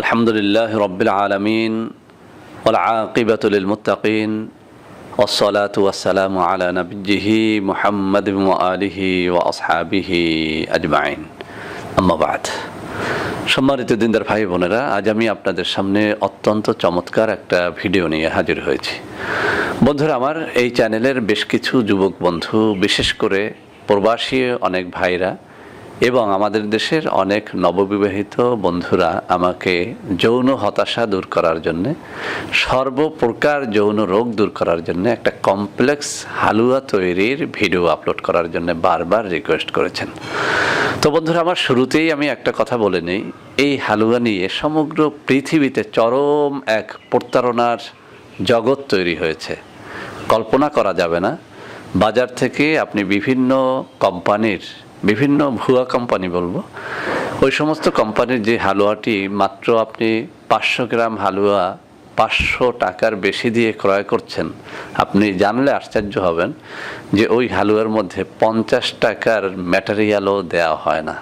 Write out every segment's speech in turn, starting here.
আলহামদুলিল্লাহ রবিল আলমিন والعاقبة للمتقين والصلاة والسلام على نبيه محمد وآله وأصحابه أجمعين أما بعد সম্মানিত দিনদার ভাই বোনেরা আজ আমি আপনাদের সামনে অত্যন্ত চমৎকার একটা ভিডিও নিয়ে হাজির হয়েছি বন্ধুরা আমার এই চ্যানেলের বেশ কিছু যুবক বন্ধু বিশেষ করে প্রবাসী অনেক ভাইরা এবং আমাদের দেশের অনেক নববিবাহিত বন্ধুরা আমাকে যৌন হতাশা দূর করার জন্য, সর্বপ্রকার যৌন রোগ দূর করার জন্য একটা কমপ্লেক্স হালুয়া তৈরির ভিডিও আপলোড করার জন্য বারবার রিকোয়েস্ট করেছেন। তো বন্ধুরা, আমার শুরুতেই আমি একটা কথা বলে নিই। এই হালুয়া নিয়ে সমগ্র পৃথিবীতে চরম এক প্রতারণার জগৎ তৈরি হয়েছে। কল্পনা করা যাবে না। বাজার থেকে আপনি বিভিন্ন কোম্পানির বিভিন্ন ভুয়া কোম্পানি বলব। ওই সমস্ত কোম্পানির যে হালুয়াটি, মাত্র আপনি পাঁচশো গ্রাম হালুয়া পাঁচশো টাকার বেশি দিয়ে ক্রয় করছেন, আপনি জানলে আশ্চর্য হবেন যে ওই হালুয়ার মধ্যে পঞ্চাশ টাকার ম্যাটেরিয়ালও দেওয়া হয় না।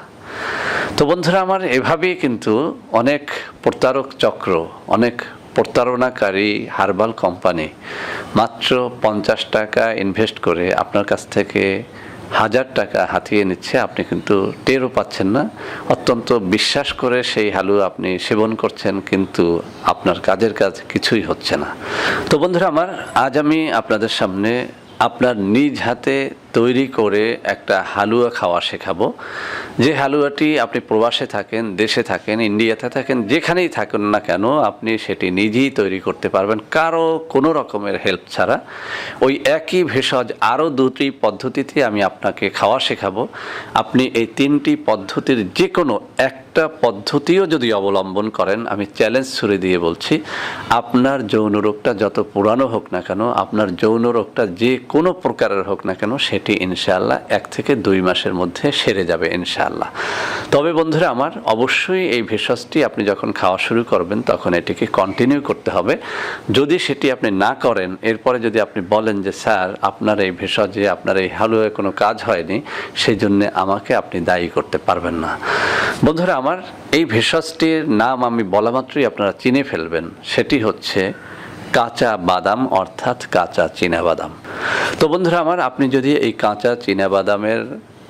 তো বন্ধুরা, আমার এভাবেই কিন্তু অনেক প্রতারক চক্র, অনেক প্রতারণাকারী হার্বাল কোম্পানি মাত্র পঞ্চাশ টাকা ইনভেস্ট করে আপনার কাছ থেকে হাজার টাকা হাতিয়ে নিচ্ছে, আপনি কিন্তু টেরও পাচ্ছেন না। অত্যন্ত বিশ্বাস করে সেই হালুয়া আপনি সেবন করছেন, কিন্তু আপনার কাজের কাজ কিছুই হচ্ছে না। তো বন্ধুরা, আমার আজ আমি আপনাদের সামনে আপনার নিজ হাতে তৈরি করে একটা হালুয়া খাওয়া শেখাবো। যে হালুয়াটি আপনি প্রবাসে থাকেন, দেশে থাকেন, ইন্ডিয়াতে থাকেন, যেখানেই থাকুন না কেন, আপনি সেটি নিজেই তৈরি করতে পারবেন। কারও কোনো রকমের হেল্প ছাড়া। ওই একই ভেষজ আরও দুটি পদ্ধতিতে আমি আপনাকে খাওয়া শেখাবো। আপনি এই তিনটি পদ্ধতির যে কোনো একটা পদ্ধতিও যদি অবলম্বন করেন, আমি চ্যালেঞ্জ ছুড়ে দিয়ে বলছি, আপনার যৌন রোগটা যত পুরানো হোক না কেন, আপনার যৌন রোগটা যে কোনো প্রকারের হোক না কেন, সেটি ইনশাআল্লাহ এক থেকে দুই মাসের মধ্যে সেরে যাবে ইনশাআল্লাহ। তবে বন্ধুরা আমার, অবশ্যই এই ভেষজটি আপনি যখন খাওয়া শুরু করবেন, তখন এটিকে কন্টিনিউ করতে হবে। যদি সেটি আপনি না করেন, এরপরে যদি আপনি বলেন যে, স্যার, আপনার এই ভেষজে, আপনার এই হালুয়ে কোনো কাজ হয়নি সেই জন্য আমাকে আপনি দায়ী করতে পারবেন না। বন্ধুরা আমার এই ভেষজটির নাম আমি বলা মাত্রই আপনারা চিনে ফেলবেন। সেটি হচ্ছে কাঁচা বাদাম, অর্থাৎ কাঁচা বাদাম। তো বন্ধুরা আমার, আপনি যদি এই কাঁচা বাদামের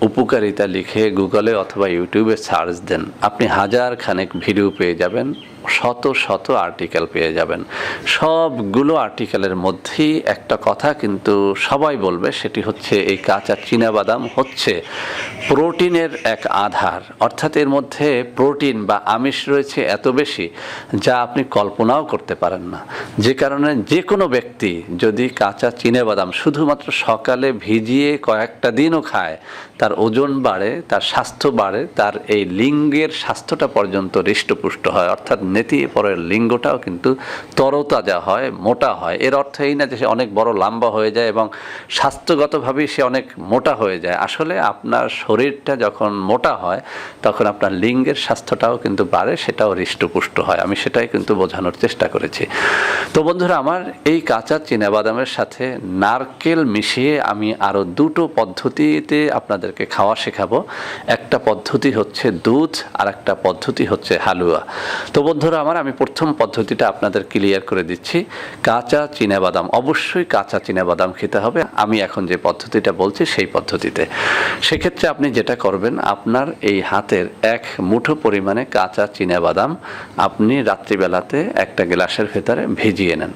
উপকারিতা লিখে গুগলে অথবা ইউটিউবে সার্চ দেন, আপনি হাজার খানেক ভিডিও পেয়ে যাবেন। শত শত আর্টিকেল পেয়ে যাবেন। সবগুলো আর্টিকেলের মধ্যেই একটা কথা কিন্তু সবাই বলবে, সেটি হচ্ছে এই কাঁচা বাদাম হচ্ছে প্রোটিনের এক আধার। অর্থাৎ এর মধ্যে প্রোটিন বা আমিষ রয়েছে এত বেশি যা আপনি কল্পনাও করতে পারেন না। যে কারণে যে কোনো ব্যক্তি যদি কাঁচা বাদাম শুধুমাত্র সকালে ভিজিয়ে কয়েকটা দিনও খায়, তার ওজন বাড়ে, তার স্বাস্থ্য বাড়ে, তার এই লিঙ্গের স্বাস্থ্যটা পর্যন্ত হৃষ্টপুষ্ট হয়। অর্থাৎ নেতিয়ে পরের লিঙ্গটাও কিন্তু তরতাজা হয়, মোটা হয়। এর অর্থ এই না যে সে অনেক বড় লম্বা হয়ে যায় এবং স্বাস্থ্যগতভাবেই সে অনেক মোটা হয়ে যায়। আসলে আপনার শরীরটা যখন মোটা হয়, তখন আপনার লিঙ্গের স্বাস্থ্যটাও কিন্তু বাড়ে, সেটাও হৃষ্টপুষ্ট হয়। আমি সেটাই কিন্তু বোঝানোর চেষ্টা করেছি। তো বন্ধুরা, আমার এই কাঁচা বাদামের সাথে নারকেল মিশিয়ে আমি আরও দুটো পদ্ধতিতে আপনাদেরকে খাওয়া শেখাবো। একটা পদ্ধতি হচ্ছে দুধ আর একটা পদ্ধতি হচ্ছে হালুয়া। তো বন্ধুরা, আমার আমি প্রথম পদ্ধতিটা আপনাদের ক্লিয়ার করে দিচ্ছি। কাঁচা বাদাম অবশ্যই কাঁচা বাদাম খেতে হবে। আমি এখন যে পদ্ধতিটা বলছি, সেই পদ্ধতিতে। সেক্ষেত্রে আপনি যেটা করবেন, আপনার এই হাতের এক মুঠো পরিমাণে কাঁচা বাদাম আপনি রাত্রিবেলাতে একটা গ্লাসের ভেতরে ভিজিয়ে নেন।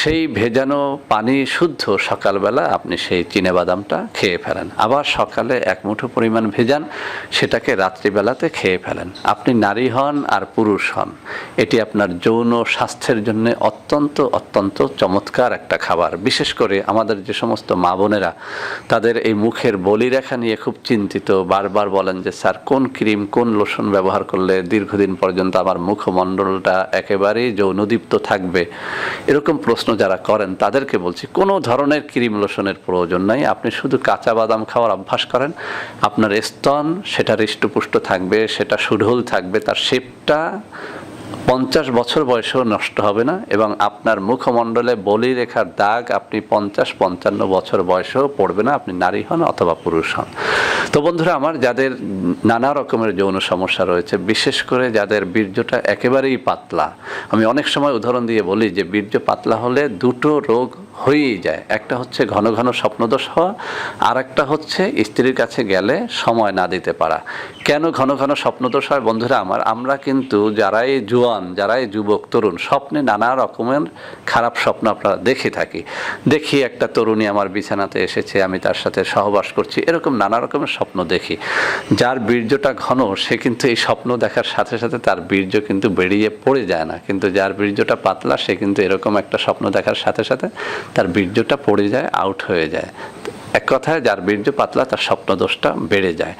সেই ভেজানো পানি শুদ্ধ সকালবেলা আপনি সেই বাদামটা খেয়ে ফেলেন। আবার সকালে সকালে এক মুঠো পরিমাণ ভেজান, সেটাকে রাত্রিবেলাতে খেয়ে ফেলেন। আপনি নারী হন আর পুরুষ হন। এটি আপনার যৌন স্বাস্থ্যের জন্য অত্যন্ত অত্যন্ত চমৎকার একটা খাবার। বিশেষ করে আমাদের যে সমস্ত মা বোনেরা, তাদের এই মুখের বলিরেখা নিয়ে খুব চিন্তিত, বারবার বলেন যে, স্যার, কোন ক্রিম, কোন লোশন ব্যবহার করলে দীর্ঘদিন পর্যন্ত আমার মুখমণ্ডলটা একেবারেই যৌনদীপ্ত থাকবে? এরকম প্রশ্ন যারা করেন, তাদেরকে বলছি, কোনো ধরনের ক্রিম লোশনের প্রয়োজন নাই। আপনি শুধু কাঁচা বাদাম খাওয়ার অভ্যাস করেন। আপনার স্তন সেটা হৃষ্টপুষ্ট থাকবে, সেটা সুঢল থাকবে, তার শেপটা পঞ্চাশ বছর বয়সেও নষ্ট হবে না এবং আপনার মুখমণ্ডলে বলি রেখার দাগ আপনি পঞ্চাশ পঞ্চান্ন বছর বয়সেও পড়বে না, আপনি নারী হন অথবা পুরুষ হন। তো বন্ধুরা, আমার যাদের নানা রকমের যৌন সমস্যা রয়েছে, বিশেষ করে যাদের বীর্যটা একেবারেই পাতলা, আমি অনেক সময় উদাহরণ দিয়ে বলি যে বীর্য পাতলা হলে দুটো রোগ হয়েই যায়। একটা হচ্ছে ঘন ঘন স্বপ্নদোষ হওয়া আর একটা হচ্ছে স্ত্রীর কাছে গেলে সময় না দিতে পারা। কেন ঘন ঘন স্বপ্নদোষ হয়? বন্ধুরা আমার, আমরা কিন্তু যারাই জোয়ান, যারাই যুবক, তরুণ, স্বপ্নে নানা রকমের খারাপ স্বপ্ন আপনারা দেখে থাকি। দেখি একটা তরুণী আমার বিছানাতে এসেছে, আমি তার সাথে সহবাস করছি, এরকম নানা রকমের স্বপ্ন দেখি। যার বীর্যটা ঘন, সে কিন্তু এই স্বপ্ন দেখার সাথে সাথে তার বীর্য কিন্তু বেরিয়ে পড়ে যায় না। কিন্তু যার বীর্যটা পাতলা, সে কিন্তু এরকম একটা স্বপ্ন দেখার সাথে সাথে তার বীর্যটা পড়ে যায় আউট হয়ে যায়। এক কথায় যার বীর্য পাতলা, তার স্বপ্নদোষটা বেড়ে যায়।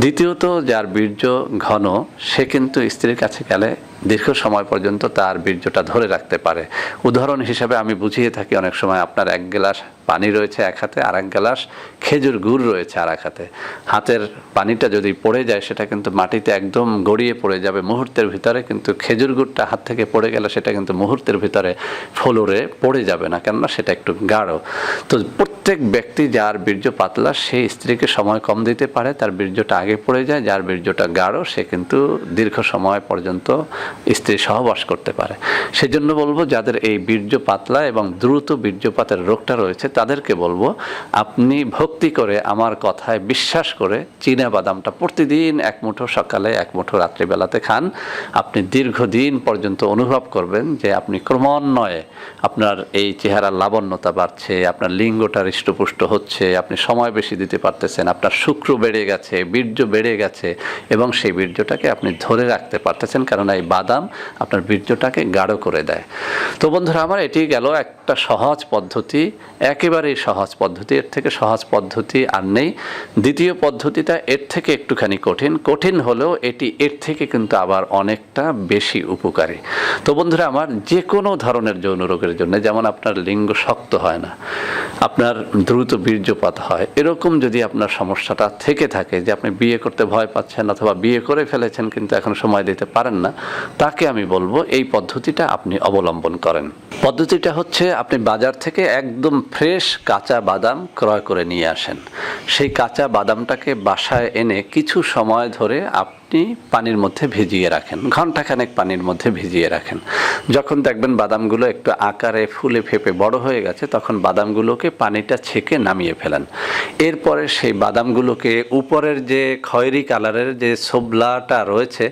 দ্বিতীয়ত, যার বীর্য ঘন, সে কিন্তু স্ত্রীর কাছে গেলে দীর্ঘ সময় পর্যন্ত তার বীর্যটা ধরে রাখতে পারে। উদাহরণ হিসাবে আমি বুঝিয়ে থাকি, অনেক সময় আপনার এক গ্লাস পানি রয়েছে এক হাতে, আর এক গ্লাস খেজুর গুড় রয়েছে আর এক হাতে। হাতের পানিটা যদি পড়ে যায়, সেটা কিন্তু মাটিতে একদম গড়িয়ে পড়ে যাবে মুহূর্তের ভিতরে, কিন্তু খেজুর গুড়টা হাত থেকে পড়ে গেলে সেটা কিন্তু মুহূর্তের ভিতরে ফ্লোরে পড়ে যাবে না, কেননা সেটা একটু গাঢ়। তো প্রত্যেক ব্যক্তি যার বীর্য পাতলা, সেই স্ত্রীকে সময় কম দিতে পারে, তার বীর্যটা আগে পড়ে যায়, যার বীর্যটা গাঢ়, সে কিন্তু দীর্ঘ সময় পর্যন্ত স্ত্রী সহবাস করতে পারে। সেজন্য বলব, যাদের এই বীর্য পাতলা এবং দ্রুত বীর্যপাতের রোগটা রয়েছে তাদেরকে বলব, আপনি ভক্তি করে আমার কথায় বিশ্বাস করে চীনা বাদামটা প্রতিদিন এক মুঠো সকালে, এক মুঠো রাত্রিবেলাতে খান। আপনি দীর্ঘদিন পর্যন্ত অনুভব করবেন যে আপনি ক্রমান্বয়ে আপনার এই চেহারার লাবণ্যতা বাড়ছে, আপনার লিঙ্গটা হৃষ্টপুষ্ট হচ্ছে, আপনি সময় বেশি দিতে পারতেছেন, আপনার শুক্র বেড়ে গেছে, বীর্য বেড়ে গেছে এবং সেই বীর্যটাকে আপনি ধরে রাখতে পারতেছেন কারণ এই বাদাম আপনার বীর্যটাকে গাঢ় করে দেয়। তো বন্ধুরা, আমার এটি গেল একটা সহজ পদ্ধতি। একেবারেই সহজ পদ্ধতি, এর থেকে সহজ পদ্ধতি আর নেই। দ্বিতীয় পদ্ধতিটা এর থেকে একটুখানি কঠিন। কঠিন হলেও এটি এর থেকে কিন্তু আবার অনেকটা বেশি উপকারী। তো বন্ধুরা, আমার যে কোনো ধরনের যৌন রোগের জন্য, যেমন আপনার লিঙ্গ শক্ত হয় না, আপনার দ্রুত বীর্যপাত হয়, এরকম যদি আপনার সমস্যাটা থেকে থাকে, যে আপনি বিয়ে করতে ভয় পাচ্ছেন অথবা বিয়ে করে ফেলেছেন কিন্তু এখন সময় দিতে পারেন না, তাকে আমি বলব এই পদ্ধতিটা আপনি অবলম্বন করেন। পদ্ধতিটা হচ্ছে আপনি বাজার থেকে একদম ফ্রেশ কাঁচা বাদাম ক্রয় করে নিয়ে আসেন। সেই কাঁচা বাদামটাকে বাসায় এনে কিছু সময় ধরে আপনি পানির মধ্যে ভিজিয়ে রাখেন ঘন্টাখানেক পানির মধ্যে ভিজিয়ে রাখেন। যখন দেখবেন বাদামগুলো একটু আকারে ফুলে ফেপে বড় হয়ে গেছে, তখন বাদামগুলোকে পানিটা ছেঁকে নামিয়ে ফেলেন। এরপরে সেই বাদামগুলোকে উপরের যে খয়েরি কালারের যে সোবলাটা রয়েছে,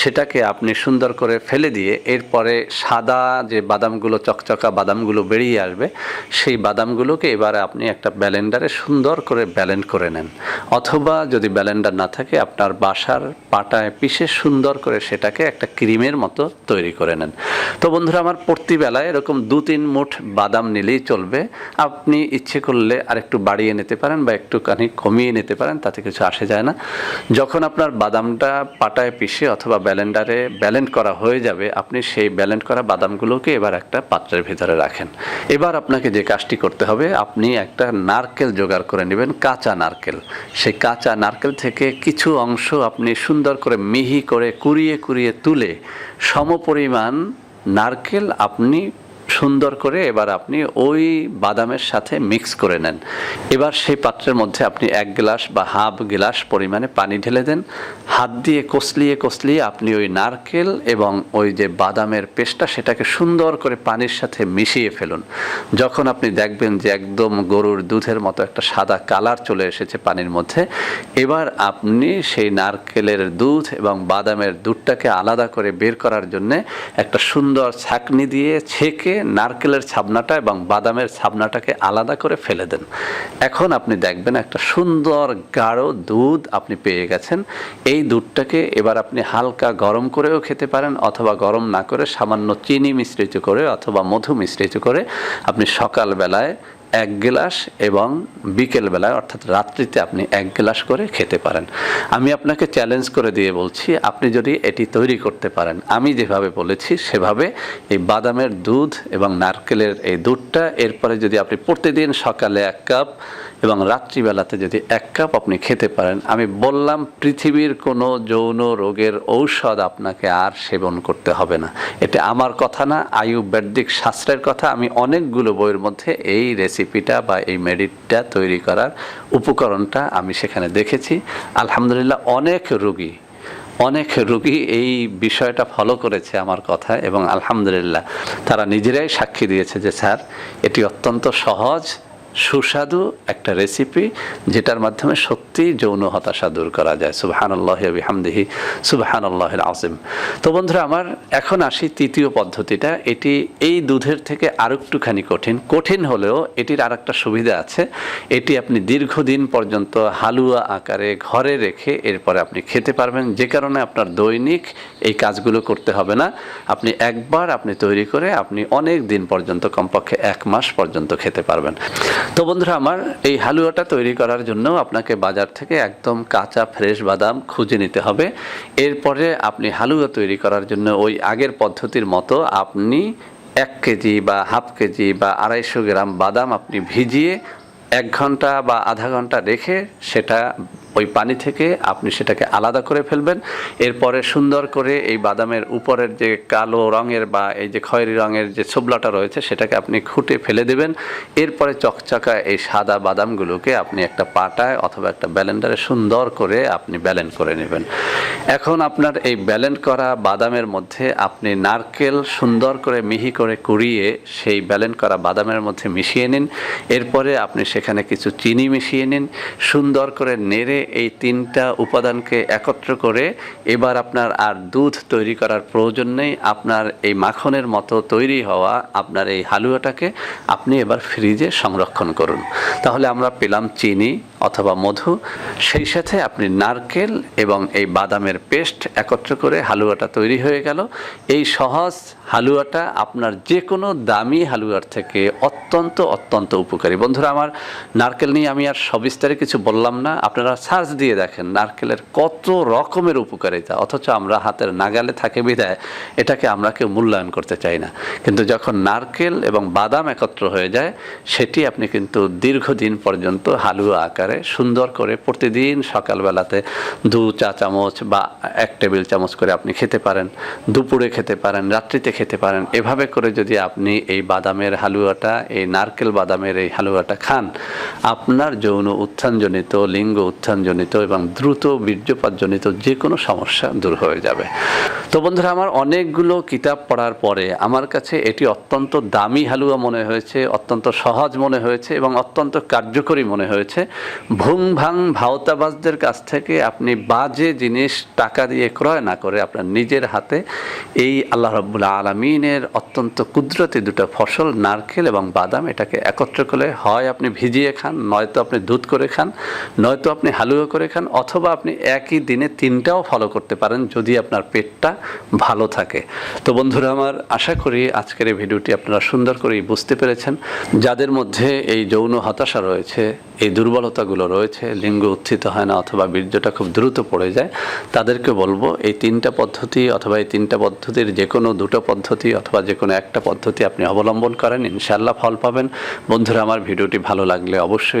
সেটাকে আপনি সুন্দর করে ফেলে দিয়ে এরপরে সাদা যে বাদামগুলো, চকচকা বাদামগুলো বেরিয়ে আসবে, সেই বাদামগুলোকে এবারে আপনি একটা ব্যালেন্ডারে সুন্দর করে ব্যালেন্ড করে নেন। অথবা যদি ব্যালেন্ডার না থাকে, আপনার বাসার পাটায় পিষে সুন্দর করে সেটাকে একটা ক্রিমের মতো তৈরি করে নেন। তো বন্ধুরা, আমার প্রতিবেলায় এরকম দু তিন মুঠ বাদাম নিলেই চলবে। আপনি ইচ্ছে করলে আর একটু বাড়িয়ে নিতে পারেন বা একটুখানি কমিয়ে নিতে পারেন, তাতে কিছু আসে যায় না। যখন আপনার বাদামটা পাটায় পিষে অথবা ব্যালেন্ডারে ব্যালেন্ড করা হয়ে যাবে, আপনি সেই ব্যালেন্ড করা বাদামগুলোকে এবার একটা পাত্রের ভিতরে রাখেন। এবার আপনাকে যে কাজটি করতে হবে, আপনি একটা নারকেল জোগাড় করে নেবেন, কাঁচা নারকেল। সেই কাঁচা নারকেল থেকে কিছু অংশ আপনি সুন্দর করে মিহি করে কুড়িয়ে কুড়িয়ে তুলে সমপরিমাণ নারকেল আপনি সুন্দর করে এবার আপনি ওই বাদামের সাথে মিক্স করে নেন। এবার সেই পাত্রের মধ্যে আপনি এক গ্লাস বা হাফ গ্লাস পরিমাণে পানি ঢেলে দেন। হাত দিয়ে কষলিয়ে কষলিয়ে আপনি ওই নারকেল এবং ওই যে বাদামের পেস্টটা সেটাকে সুন্দর করে পানির সাথে মিশিয়ে ফেলুন। যখন আপনি দেখবেন যে একদম গরুর দুধের মতো একটা সাদা কালার চলে এসেছে পানির মধ্যে, এবার আপনি সেই নারকেলের দুধ এবং বাদামের দুধটাকে আলাদা করে বের করার জন্যে একটা সুন্দর ছাঁকনি দিয়ে ছেঁকে নারকেলের ছাবনাটা এবং বাদামের ছাবনাটাকে আলাদা করে ফেলে দেন। এখন আপনি দেখবেন একটা সুন্দর গাঢ় দুধ আপনি পেয়ে গেছেন। এই দুধটাকে এবার আপনি হালকা গরম করেও খেতে পারেন অথবা গরম না করে সামান্য চিনি মিশ্রিত করে অথবা মধু মিশ্রিত করে আপনি সকালবেলায় এক গ্লাস এবং বিকেলবেলায়, অর্থাৎ রাত্রিতে আপনি এক গ্লাস করে খেতে পারেন। আমি আপনাকে চ্যালেঞ্জ করে দিয়ে বলছি, আপনি যদি এটি তৈরি করতে পারেন, আমি যেভাবে বলেছি সেভাবে এই বাদামের দুধ এবং নারকেলের এই দুধটা, এরপরে যদি আপনি প্রতিদিন সকালে এক কাপ এবং রাত্রিবেলাতে যদি এক কাপ আপনি খেতে পারেন, আমি বললাম, পৃথিবীর কোনো যৌন রোগের ঔষধ আপনাকে আর সেবন করতে হবে না। এটা আমার কথা না, আয়ুর্বেদিক শাস্ত্রের কথা। আমি অনেকগুলো বইয়ের মধ্যে এই রেসিপিটা বা এই মেডিটটা তৈরি করার উপকরণটা আমি সেখানে দেখেছি। আলহামদুলিল্লাহ, অনেক রোগী অনেক রোগী এই বিষয়টা ফলো করেছে আমার কথা এবং আলহামদুলিল্লাহ, তারা নিজেরাই সাক্ষী দিয়েছে যে, স্যার, এটি অত্যন্ত সহজ সুস্বাদু একটা রেসিপি যেটার মাধ্যমে সত্যি যৌন হতাশা দূর করা যায়। সুবাহান আল্লাহ বিহামদিহি সুবাহান আল্লাহের আসিম তো বন্ধুরা, আমার এখন আসি তৃতীয় পদ্ধতিটা। এটি এই দুধের থেকে আর একটুখানি কঠিন। কঠিন হলেও এটির আর একটা সুবিধা আছে। এটি আপনি দীর্ঘদিন পর্যন্ত হালুয়া আকারে ঘরে রেখে এরপরে আপনি খেতে পারবেন। যে কারণে আপনার দৈনিক এই কাজগুলো করতে হবে না। আপনি একবার আপনি তৈরি করে আপনি অনেক দিন পর্যন্ত, কমপক্ষে এক মাস পর্যন্ত খেতে পারবেন। তো বন্ধুরা, আমার এই হালুয়াটা তৈরি করার জন্য আপনাকে বাজার থেকে একদম কাঁচা, ফ্রেশ বাদাম খুঁজে নিতে হবে। এরপরে আপনি হালুয়া তৈরি করার জন্য ওই আগের পদ্ধতির মতো আপনি এক কেজি বা হাফ কেজি বা আড়াইশো গ্রাম বাদাম আপনি ভিজিয়ে এক ঘণ্টা বা আধা ঘণ্টা রেখে সেটা ওই পানি থেকে আপনি সেটাকে আলাদা করে ফেলবেন। এরপরে সুন্দর করে এই বাদামের উপরের যে কালো রঙের বা এই যে খয়েরি রঙের যে ছোবলাটা রয়েছে, সেটাকে আপনি খুঁটে ফেলে দেবেন। এরপরে চকচকা এই সাদা বাদামগুলোকে আপনি একটা পাটায় অথবা একটা ব্যালেন্ডারে সুন্দর করে আপনি ব্যালেন্ড করে নেবেন। এখন আপনার এই ব্যালেন্ড করা বাদামের মধ্যে আপনি নারকেল সুন্দর করে মিহি করে কুড়িয়ে সেই ব্যালেন্ড করা বাদামের মধ্যে মিশিয়ে নিন। এরপরে আপনি সেখানে কিছু চিনি মিশিয়ে নিন। সুন্দর করে নেড়ে এই তিনটা উপাদানকে একত্র করে এবার আপনার আর দুধ তৈরি করার প্রয়োজন নেই। আপনার এই মাখনের মতো তৈরি হওয়া আপনার এই হালুয়াটাকে আপনি এবার ফ্রিজে সংরক্ষণ করুন। তাহলে আমরা পেলাম চিনি অথবা মধু, সেই সাথে আপনি নারকেল এবং এই বাদামের পেস্ট একত্র করে হালুয়াটা তৈরি হয়ে গেল। এই সহজ হালুয়াটা আপনার যে কোনো দামি হালুয়ার থেকে অত্যন্ত অত্যন্ত উপকারী। বন্ধুরা, আমার নারকেল নিয়ে আমি আর সবিস্তারে কিছু বললাম না। আপনারা সার্চ দিয়ে দেখেন নারকেলের কত রকমের উপকারিতা, অথচ আমরা হাতের নাগালে থাকে বিধায় এটাকে আমরা কেউ মূল্যায়ন করতে চাই না। কিন্তু যখন নারকেল এবং বাদাম একত্র হয়ে যায়, সেটি আপনি কিন্তু দীর্ঘদিন পর্যন্ত হালুয়া আকারে সুন্দর করে প্রতিদিন সকালবেলাতে দু চা চামচ বা এক টেবিল চামচ করে আপনি খেতে পারেন, দুপুরে খেতে পারেন, রাত্রিতে খেতে পারেন। এভাবে করে যদি আপনি এই বাদামের হালুয়াটা, এই নারকেল বাদামের এই হালুয়াটা খান, আপনার যৌন উত্থানজনিত, লিঙ্গ উত্থানজনিত এবং দ্রুত বীর্যপাতজনিত যে কোনো সমস্যা দূর হয়ে যাবে। তো বন্ধুরা, আমার অনেকগুলো কিতাব পড়ার পরে আমার কাছে এটি অত্যন্ত দামি হালুয়া মনে হয়েছে, অত্যন্ত সহজ মনে হয়েছে এবং অত্যন্ত কার্যকরী মনে হয়েছে। ভুং ভাং ভাওতাবাজদের কাছ থেকে আপনি বাজে জিনিস টাকা দিয়ে ক্রয় না করে আপনার নিজের হাতে এই আল্লাহ রব্বুল্লা আলমিনের অত্যন্ত কুদরতি দুটো ফসল, নারকেল এবং বাদাম এটাকে একত্র করে হয় আপনি ভিজিয়ে খান, নয়তো আপনি দুধ করে খান, নয়তো আপনি হালুয়া করে খান, অথবা আপনি একই দিনে তিনটাও ফলো করতে পারেন যদি আপনার পেটটা ভালো থাকে। তো বন্ধুরা আমার আশা করি আজকের এই ভিডিওটি আপনারা সুন্দর করেই বুঝতে পেরেছেন। যাদের মধ্যে এই যৌন হতাশা রয়েছে, এই দুর্বলতাগুলো রয়েছে, লিঙ্গ উত্থিত হয় না অথবা বীর্যটা খুব দ্রুত পড়ে যায়, তাদেরকে বলব এই তিনটা পদ্ধতি অথবা এই তিনটা পদ্ধতির যে কোনো দুটো পদ্ধতি অথবা যে কোনো একটা পদ্ধতি আপনি অবলম্বন করেন ইনশাল্লাহ ফল পাবেন। বন্ধুরা, আমার ভিডিওটি ভালো লাগলে অবশ্যই